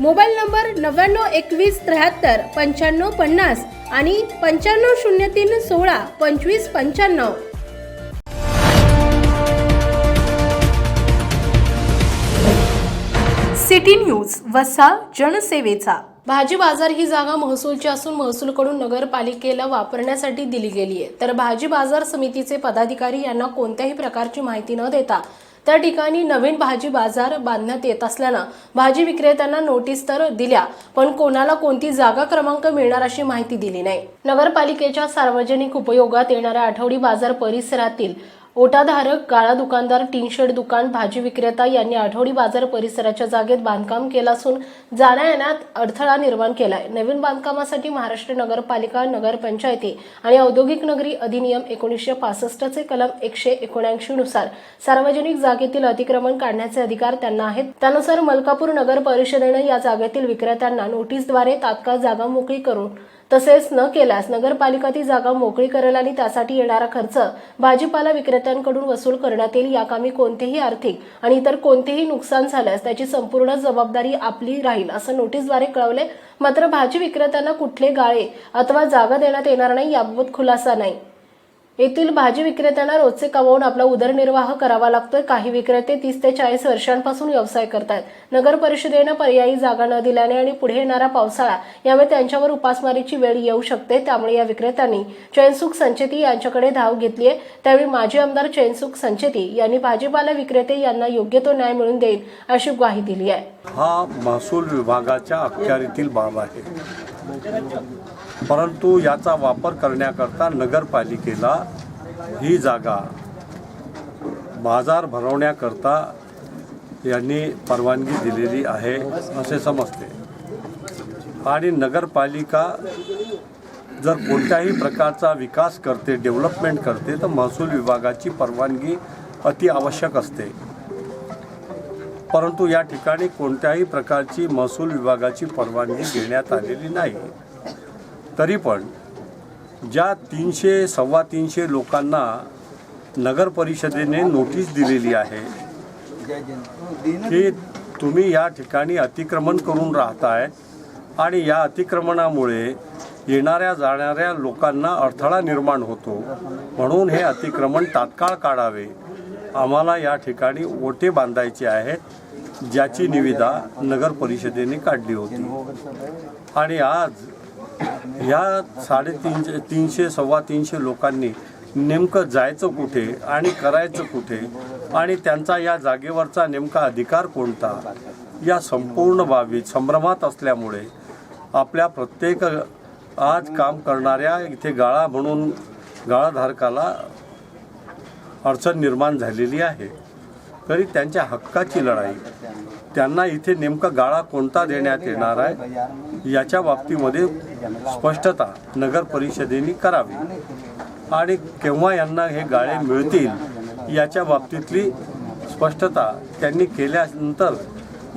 Mobile number नव्याण्णव एकवीस त्र्याहत्तर पंच्याण्णव पन्नास आणि पंच्याण्णव शून्य तीन सोळा पंचवीस पंच्याण्णव. सिटी न्यूज वसा जनसेवेचा. भाजी बाजार ही जागा महसूलची असून महसूलकडून नगरपालिकेला वापरण्यासाठी दिली गेली आहे तर भाजी बाजार समितीचे पदाधिकारी यांना कोणत्याही प्रकारची माहिती न देता त्या ठिकाणी नवीन भाजी बाजार बांधण्यात येत असल्यानं भाजी विक्रेत्यांना नोटीस तर दिल्या पण कोणाला कोणती जागा क्रमांक मिळणार अशी माहिती दिली नाही. नगरपालिकेच्या सार्वजनिक उपयोगात येणाऱ्या आठवडी बाजार परिसरातील ओटाधारक गाळा दुकानदार टीन शेड दुकान भाजी विक्रेता यांनी आठवडी बाजार परिसराच्या जागेत बांधकाम केलं असून जाण्या येण्यात अडथळा निर्माण केलाय. नवीन बांधकामासाठी महाराष्ट्र नगरपालिका नगरपंचायती आणि औद्योगिक नगरी अधिनियम एकोणीसशे पासष्टचे कलम एकशे एकोणऐंशी नुसार सार्वजनिक जागेतील अतिक्रमण काढण्याचे अधिकार त्यांना आहेत. त्यानुसार मलकापूर नगर परिषदेनं या जागेतील विक्रेत्यांना नोटीसद्वारे तात्काळ जागा मोकळी करून तसेच न केल्यास नगरपालिका ती जागा मोकळी करेल आणि त्यासाठी येणारा खर्च भाजीपाला विक्रेत्यांकडून वसूल करण्यात येईल या कामी कोणतेही आर्थिक आणि इतर कोणतेही नुकसान झाल्यास त्याची संपूर्ण जबाबदारी आपली राहील असं नोटीसद्वारे कळवले. मात्र भाजी विक्रेत्यांना कुठले गाळे अथवा जागा देण्यात येणार नाही याबाबत खुलासा नाही. येथील भाजी विक्रेत्यांना रोजचे कमावून आपला उदरनिर्वाह करावा लागतोय. काही विक्रेते तीस ते चाळीस वर्षांपासून व्यवसाय करतात नगर परिषदेनं पर्यायी जागा न दिल्याने आणि पुढे येणारा पावसाळा यामुळे त्यांच्यावर उपासमारीची वेळ येऊ शकते. त्यामुळे या विक्रेत्यांनी चैनसुख संचेती यांच्याकडे धाव घेतली आहे. त्यावेळी माजी आमदार चैनसुख संचेती यांनी भाजीपाला विक्रेते यांना योग्य तो न्याय मिळून देईल अशी ग्वाही दिली आहे. हा महसूल विभागाच्या अखत्यारीतील बाब आहे. परंतु याचा वापर करण्याकरता नगरपालिकेला ही जागा बाजार भरवण्याकरता यांनी परवानगी दिलेली आहे असे समजते. आणि नगरपालिका जर कोणत्याही प्रकारचा विकास करते डेव्हलपमेंट करते तर महसूल विभागाची परवानगी अति आवश्यक असते. परंतु या ठिकाणी कोणत्याही प्रकारची महसूल विभागाची परवानगी घेण्यात आलेली नाही. तरी पण ज्या तीनशे सव्वा तीनशे लोकांना नगर परिषदेने नोटीस दिलेली आहे की तुम्ही या ठिकाणी अतिक्रमण करून राहताय आणि या अतिक्रमणामुळे येणाऱ्या जाणाऱ्या लोकांना अडथळा निर्माण होतो. म्हणून हे अतिक्रमण तात्काळ काढावे. आम्हाला या ठिकाणी ओटे बांधायचे आहेत ज्याची निविदा नगर परिषदेने काढली होती. आणि आज ह्या साडेतीनशे तीनशे सव्वा तीनशे लोकांनी नेमकं जायचं कुठे आणि करायचं कुठे आणि त्यांचा या जागेवरचा नेमका अधिकार कोणता या संपूर्ण बाबी संभ्रमात असल्यामुळे आपल्या प्रत्येक आज काम करणाऱ्या इथे गाळा म्हणून गाळाधारकाला अडचण निर्माण झालेली आहे. तरी त्यांच्या हक्काची लढाई त्यांना इथे नेमका गाळा कोणता देण्यात येणार आहे याच्या बाबतीमध्ये स्पष्टता नगर परिषदेने करावी. आणि केव्हा यांना हे गाळे मिळतील याच्या बाबतीतली स्पष्टता त्यांनी केल्यानंतर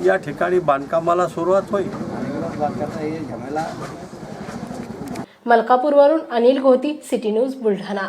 या ठिकाणी बांधकामाला सुरुवात होईल. मलकापूरवरून अनिल घोती सिटी न्यूज बुलढाणा.